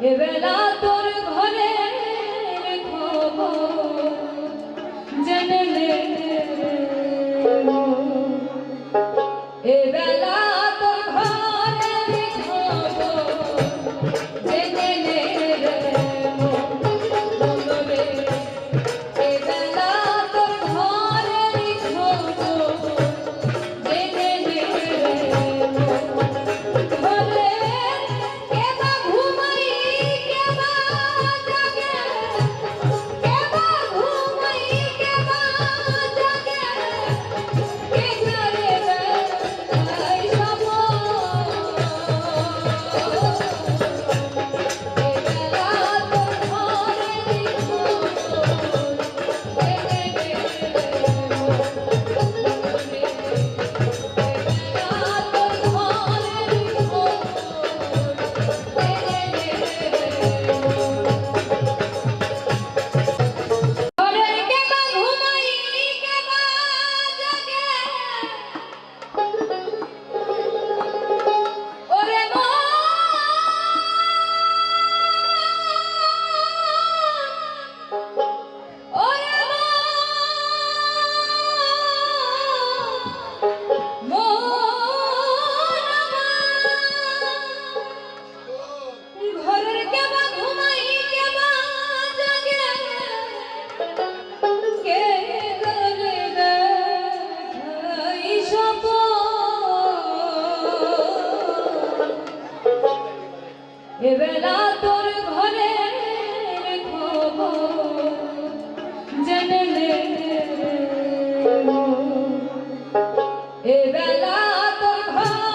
এবেলা তোর ঘরে এবেলা তোর ঘরে জেনে এবেলা তোর ঘরে